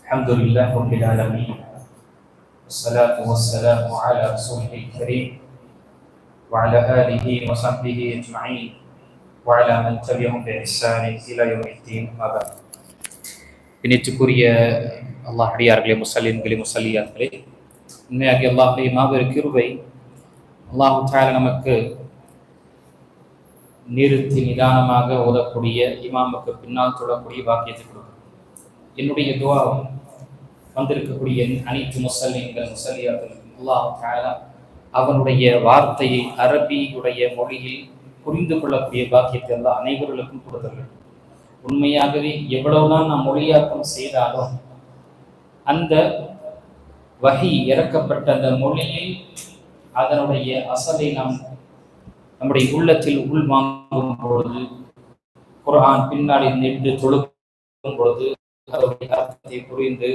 الحمد لله رب العالمين والصلاة والسلام على رسوله الكريم وعلى آله وصحبه أجمعين وعلى من تبعهم بإحسان إلى يوم الدين أما بعد இணைத்துக்குரிய அல்லாஹ் அடியார்களே முசல்லின்களே முசல்லியார்களே உண்மையாகி அல்லாஹுடைய மாபெரும் கிருபை அல்லாஹு தால நமக்கு நிறுத்தி நிதானமாக ஓதக்கூடிய இமாமுக்கு பின்னால் தொடக்கூடிய பாக்கியத்தை கொடுக்கும். என்னுடைய துவா வந்திருக்கக்கூடிய அனைத்து முசல்லின்கள் முசல்லியார்கள் அல்லாஹு தாலா அவனுடைய வார்த்தையை அரபியுடைய மொழியில் புரிந்து கொள்ளக்கூடிய பாக்கியத்தை எல்லாம் அனைவர்களுக்கும் கொடுத்தார்கள் உண்மையாகவே எவ்வளவுதான் நாம் மொழியாக்கம் செய்தாலும் அந்த வகி இறக்கப்பட்ட அந்த மொழியில் அதனுடைய அசலை நாம் நம்முடைய உள்ளத்தில் உள்வாங்கும் பொழுது குரான் பின்னாடி நின்று தொழுக்கும் பொழுது அதனுடைய அர்த்தத்தை புரிந்து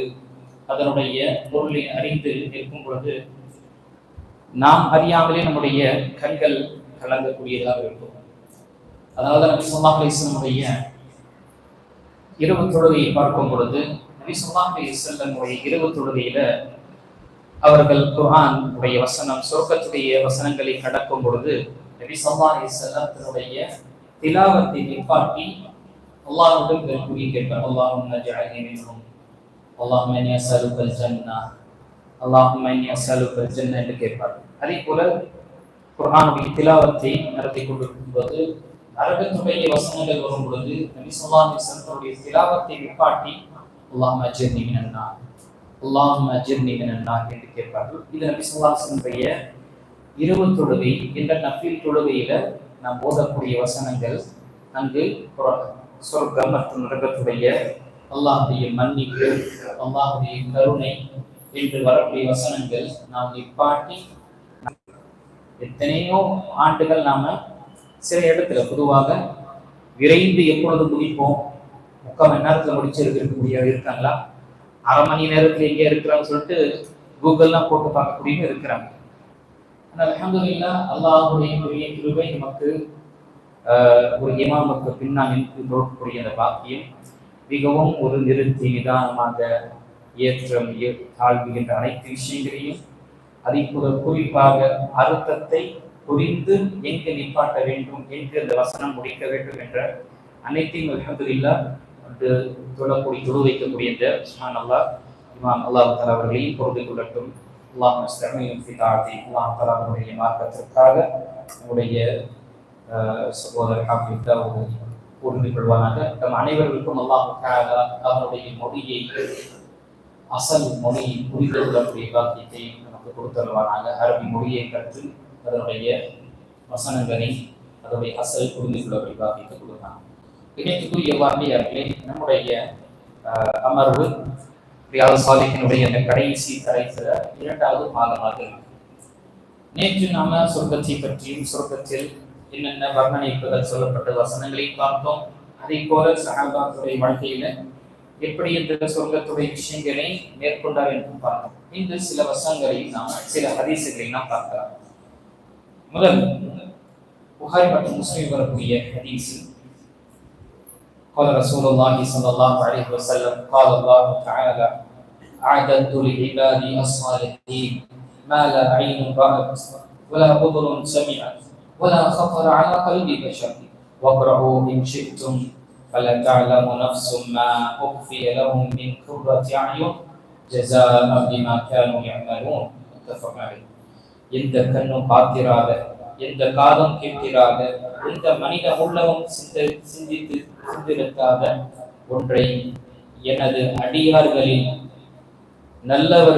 அதனுடைய பொருளை அறிந்து நிற்கும் பொழுது நாம் அறியாமலே நம்முடைய கண்கள் கலங்கக்கூடியதாக இருக்கும். அதாவது நபி சொல்லா அலிஸ்லமுடைய இரவு தொழுகையை பார்க்கும் பொழுது நபி சொல்லா அலிஸ்லமுடைய இரவு தொழுகையில அவர்கள் குர்ஆன் உடைய வசனம் சொர்க்கத்துடைய வசனங்களை கடக்கும் பொழுது நபி சல்லா அலிஸ்லாம் திலாவத்தை நிப்பாட்டி அல்லாஹுடன் கூறி கேட்பார். அல்லாஹும் ஜஅல்னி அல்லாஹும் இன்னி ஜன்னா. அல்லாஹும் இன்னி அஸ்அலுக்கல் என்று கேட்பார். அதே போல குர்ஆனுடைய திலாவத்தை நடத்தி கொண்டிருக்கும் போது அரபத்துடைய வசனங்கள் வரும் பொழுது நபி ஸல்லல்லாஹு அலைஹி திலாவத்தை நிப்பாட்டி அல்லாஹும் அஜ்ர்னி மினன் அல்லாஹும் அஜிர்னி மினன் என்று கேட்பார்கள். இது நபி சொல்லாசனுடைய இரவு தொழுகை என்ற நஃபீல் தொழுகையில நாம் ஓதக்கூடிய வசனங்கள் அங்கு சொர்க்கம் மற்றும் நரகத்துடைய அல்லாஹுடைய மன்னிப்பு அல்லாஹுடைய கருணை என்று வரக்கூடிய வசனங்கள் நாம் நிப்பாட்டி எத்தனையோ ஆண்டுகள் நாம சில இடத்துல பொதுவாக விரைந்து எப்பொழுது முடிப்போம் முக்கால் மணி நேரத்துல முடிச்சிருக்கு இருக்காங்களா? அரை மணி நேரத்தில் எங்கே இருக்கிறான்னு சொல்லிட்டு கூகுள்லாம் போட்டு பார்க்கக்கூடிய இருக்கிறாங்க. ஆனால் அஹமதுல்லா அல்லாஹுடைய கிருபை நமக்கு ஒரு இமாமுக்கு பின்னால் நின்று தோற்கக்கூடிய அந்த பாக்கியம் மிகவும் ஒரு நிறுத்தி நிதானமாக ஏற்றம் தாழ்வுகின்ற அனைத்து விஷயங்களையும் அதை குறிப்பாக அர்த்தத்தை புரிந்து எங்கு நிப்பாட்ட வேண்டும் எங்கு அந்த வசனம் முடிக்க வேண்டும் என்ற அனைத்தையும் அஹமதுல்லா என்று தொழக்கூடிய தொழு வைக்கக்கூடிய இந்த சுஹான் அல்லா இமாம் அல்லாஹ் தலா அவர்களையும் கொள்ளட்டும். அல்லாஹ் சிறமையும் ஃபிதாதி அல்லாஹ் தலா அவருடைய மார்க்கத்திற்காக நம்முடைய சகோதரர் ஹாஃபிதா ஒரு புரிந்து கொள்வானாக. நம் அனைவர்களுக்கும் அல்லாஹ் தஆலா அவனுடைய மொழியை அசல் மொழியை புரிந்து கொள்ளக்கூடிய பாக்கியத்தை நமக்கு கொடுத்தருவானாக. அரபி மொழியை கற்று அதனுடைய வசனங்களை அதனுடைய அசல் புரிந்து கொள்ளக்கூடிய பாக்கியத்தை கொடுத்தாங்க இணைத்துக்குரிய வார்த்தையார்களே நம்முடைய அமர்வு ரியாத சாலிக்கினுடைய அந்த கடைசி தலைப்பில் இரண்டாவது மாதமாக நேற்று நாம சொர்க்கத்தை பற்றியும் சொர்க்கத்தில் என்னென்ன வர்ணனைப்புகள் சொல்லப்பட்ட வசனங்களை பார்த்தோம். அதே போல சகாபாத்துடைய வாழ்க்கையில எப்படி இந்த சொர்க்கத்துடைய விஷயங்களை மேற்கொண்டார் என்று பார்த்தோம். இந்த சில வசனங்களையும் நாம் சில ஹதீசுகளை நாம் பார்க்கலாம். முதல் புகாரி மற்றும் முஸ்லீம் வரக்கூடிய ஹதீஸ். قال رسول الله صلى الله عليه وسلم قال الله تعالى أعددت لعبادي الصالحين ما لا عين رأت ولا أذن سمعت ولا خطر على قلب بشر واقرأوا إن شئتم فلا تعلم نفس ما أخفي لهم من قرة أعين جزاء بما كانوا يعملون متفق عليه எந்த கண்ணும் பார்த்திராத எந்த காலம் கேட்கிறாத எந்த மனித உள்ளவும் சிந்த சிந்தித்து சிந்திருக்காத ஒன்றை எனது அடியார்களில் நல்லவர்